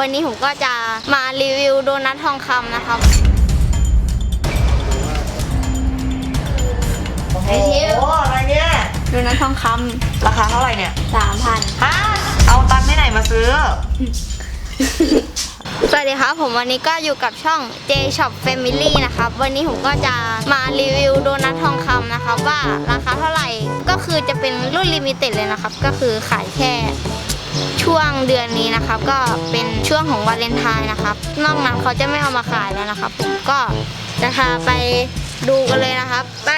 วันนี้ผมก็จะมารีวิวโดนัททองคำนะครับโอ้โหอะไรเนี่ย โดนัททองคราคาเท่าไหร่เนี่ยำสามพันฮะเอาตังค์ที่ไหนมาซื้อ สวัสดีครับ ผมวันนี้ก็อยู่กับช่อง J Shop Family นะครับ วันนี้ผมก็จะมารีวิวโดนัททองคำนะครับว่าราคาเท่าไหร่ก็คือจะเป็นรุ่นลิมิเต็ดเลยนะครับ ก็คือขายแค่ ช่วงเดือนนี้นะครับ ก็เป็นช่วงของวาเลนไทน์นะครับ นอกนั้นเขาจะไม่เอามาขายแล้วนะครับผมก็จะพาไปดูกันเลยนะครับ ไป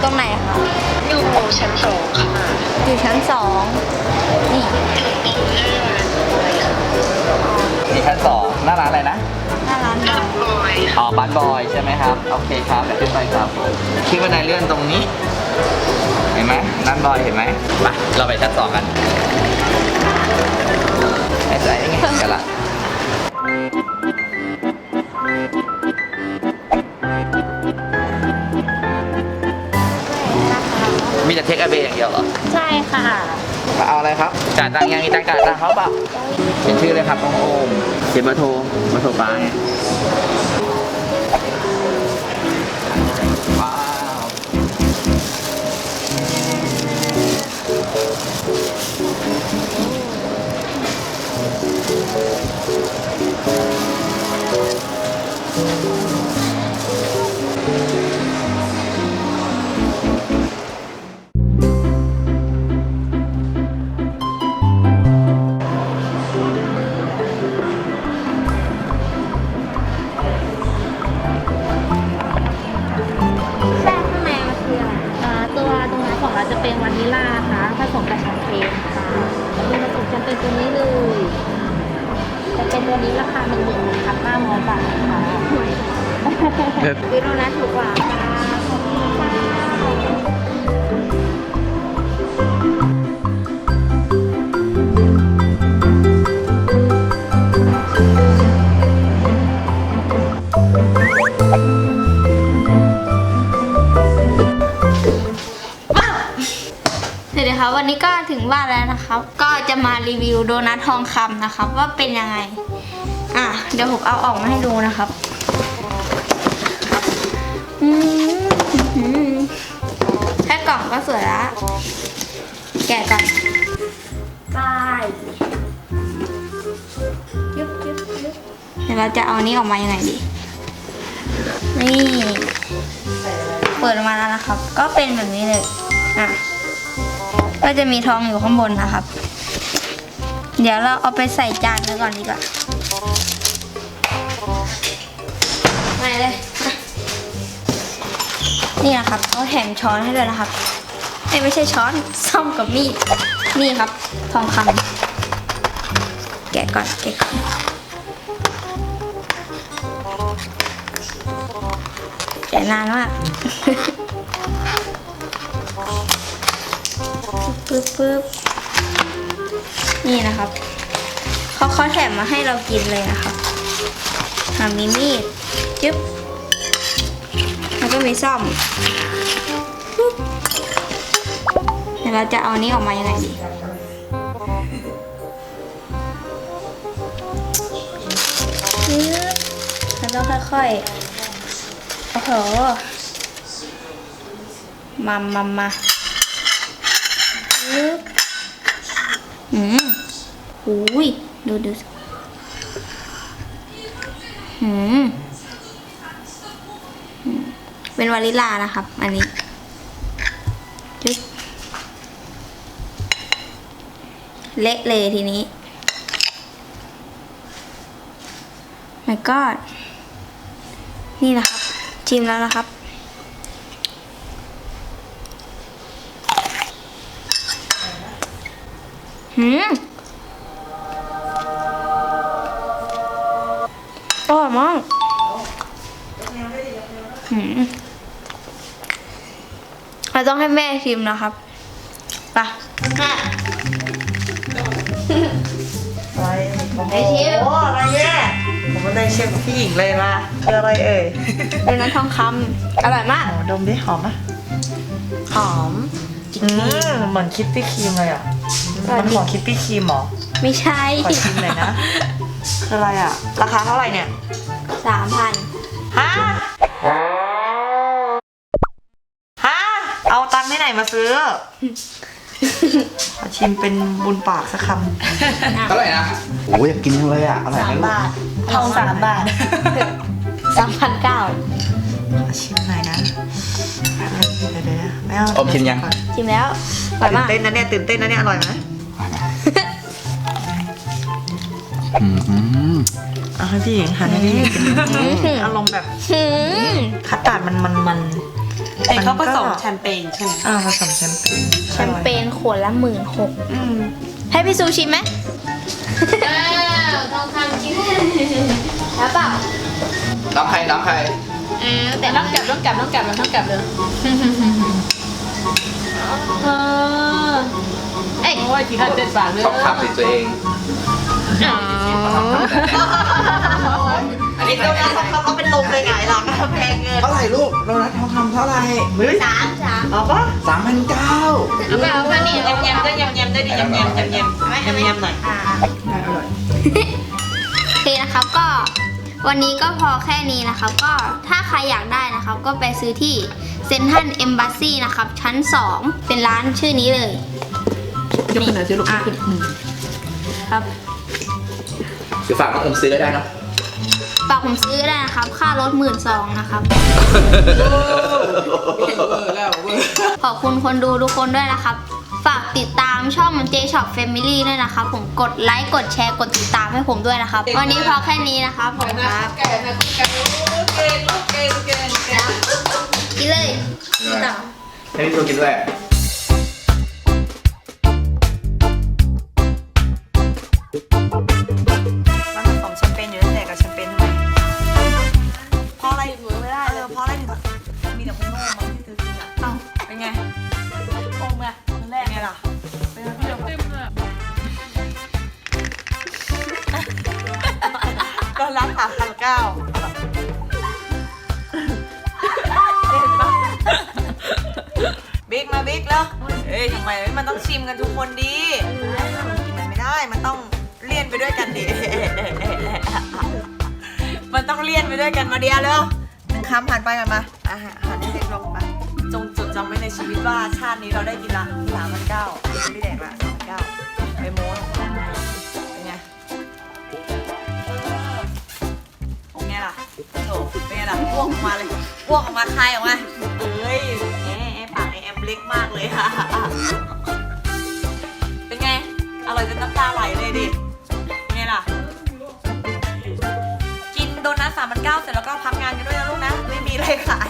อยู่ตรงไหนคะอยู่ชั้นสองค่ะอยู่ชั้นสองนี่มีชั้นสองหน้าร้านอะไรนะหน้าร้านน้ำบอยอ๋อบ้านบอยใช่ไหมครับ โอเคครับเดี๋ยวขึ้นไปครับขึ้นบันไดเลื่อนตรงนี้ เห็นไหมร้านบอยเห็นไหมไปเราไปชั้นสองกันไอ้ใจยังไงกันล่ะ มีแต่เทคอเบอย่างเดียวเหรอใช่ค่ะมาเอาอะไรครับจ่ายตังค์ยังมีตังค์จ่ายตังค์เขาเปล่าเขียนชื่อเลยครับน้องโอมเขียนเบอร์โทรเบอร์โทรป้าไง เปญตัวนี้เลยจะเป็นตัวนี้ราคาหนึ่งหมื่นพันห้าร้อยบาทค่ะซื้อโดนัทถูกกว่าค่ะสวัสดีครับวันนี้ก็ถึงบ้านแล้วนะครับ จะมารีวิวโดนัททองคำนะครับ ว่าเป็นยังไง อะ เดี๋ยวผมเอาออกมาให้ดูนะครับอืมอืมแค่กล่องก็สวยละแกะก่อนไปยุบยุบยุบเดี๋ยวเราจะเอาอันนี้ออกมายังไงดี นี่ เปิดออกมาแล้วนะครับ ก็เป็นแบบนี้เลย อะ ก็จะมีทองอยู่ข้างบนนะครับ เดี๋ยวเราเอาไปใส่จานกันก่อนดีกว่าไปเลยอะนี่นะครับเขาแถมช้อนให้ด้วยนะครับเอ้ยไม่ใช่ช้อนซ่อมกับมีด นี่ครับทองคำแกะก่อนแกะก่อนแกะนานมากปึ๊บปึ๊บ นี่นะครับเขาเขาแถมมาให้เรากินเลยนะครับมีมีดจึ๊บแล้วก็มีซ่อมเดี๋ยวเราจะเอานี้ออกมายังไงดีปึ๊บแล้วต้องค่อยๆ โอ้โห มามามาลึกอืม หูยดูดูหืมเป็นวานิลลานะครับ อันนี้จึ๊บเละเลยทีนี้ my god นี่นะครับ ชิมแล้วนะครับ หืม อร่อยมากหืมเราต้องให้แม่ชิมนะครับไปแม่อะไรโอ้โหไอทิพย์อะไรเนี่ยผมไม่ได้เชฟพี่หญิงเลยมาคืออะไรเอ่ยโดนัททองคำอร่อยมากโอ้ดมดิหอมไหมหอมอืมเหมือนคิตตี้ครีมเลยอะ มันของคิตตี้ครีมเหรอ ไม่ใช่ขอชิมหน่อยนะ คืออะไรอะ ราคาเท่าไหร่เนี่ย สามพันฮะฮะเอาตังค์ที่ไหนมาซื้อขอชิมเป็นบุญปากสักคำเท่าไหร่นะโอ้ยอยากกินจังเลยอะอร่อยไหมลูกทองสามบาท สามพันเก้าขอชิมหน่อยนะเดี๋ยวเดี๋ยวไม่เอาอมชิมยัง ชิมแล้วอร่อยตื่นมาก เต้นนะเนี่ยตื่นเต้นนะเนี่ยอร่อยไหม เอาให้พี่หญิงหันให้พี่หญิงกินอารมณ์แบบหืมคัสตาร์ดมันมันมันแต่เขาผสมนก็แชมเปญใช่ไหมอ่าผสมแชมเปญแชมเปญขวดละหมื่นหกอืมให้พี่ซูชิมไหมอ้าวทองคำกินแล้วเปล่าน้ำใครน้ำใครอ่าแต่ต้องกลับต้องกลับต้องกลับต้องกลับเลยเออเอ้ยโอ้ยกี่ห้าเจ็ดบาทเลยชอบทำติดตัวเอง อ๋ออันนี้โดนัททองคำเขาเป็นลมเลยไงหลังแพงเงินเท่าไหร่ลูกโดนัททองคำเท่าไหร่สามสามเอาปะสามพันเก้าเอาไปเอาไปนี่ยำยำด้วยยำยำด้วยดิยำยำยำยำยำยำหน่อยอ่าโอเคนะครับก็วันนี้ก็พอแค่นี้นะครับก็ถ้าใครอยากได้นะครับ ก็ไปซื้อที่เซนทันเอมบ s ซีนะครับ ชั้น 2 เป็นร้านชื่อนี้เลย ยกขึ้นหน่อยสิลูกอะยกขึ้นอืมครับ คือฝากน้องอมซื้อก็ได้เนาะฝากผมซื้อได้นะครับ ค่ารถหมื่นสองนะครับขอบคุณคนดูทุกคนด้วยนะครับ ฝากติดตามช่อง J Shop Family ด้วยนะครับ ผมกดไลค์ กดแชร์ กดติดตามให้ผมด้วยนะครับ วันนี้พอแค่นี้นะครับ ผมครับแก่นะแก่ลูกเก่งลูกเก่งเก่งเก่งกินเลยต่อ ให้พี่ซูกินด้วย บิ๊กแล้วเอ้ยทำไมมันต้องชิมกันทุกคนดีมันไม่ได้ มันต้องเลี่ยนไปด้วยกันดิ มันต้องเลี่ยนไปด้วยกันมาเดียวเร็วหนึ่งคำผ่านไปกันมาอาหารอาหารเล็กๆลงไปจงจดจำไว้ในชีวิตว่าชาตินี้เราได้กินละสามพันเก้าไม่ได้แดกละสามพันเก้าไปโม้เป็นไงเป็นไงล่ะโถเป็นไงล่ะอ้วกออกมาเลยอ้วกออกมาคายออกมาเอ้ย เล็กมากเลยค่ะ เป็นไง อร่อยจนน้ำตาไหลเลยดิเป็นไงล่ะ กินโดนัทสามพันเก้าเสร็จแล้วก็พักงานกันด้วยนะลูกนะ ไม่มีอะไรขาย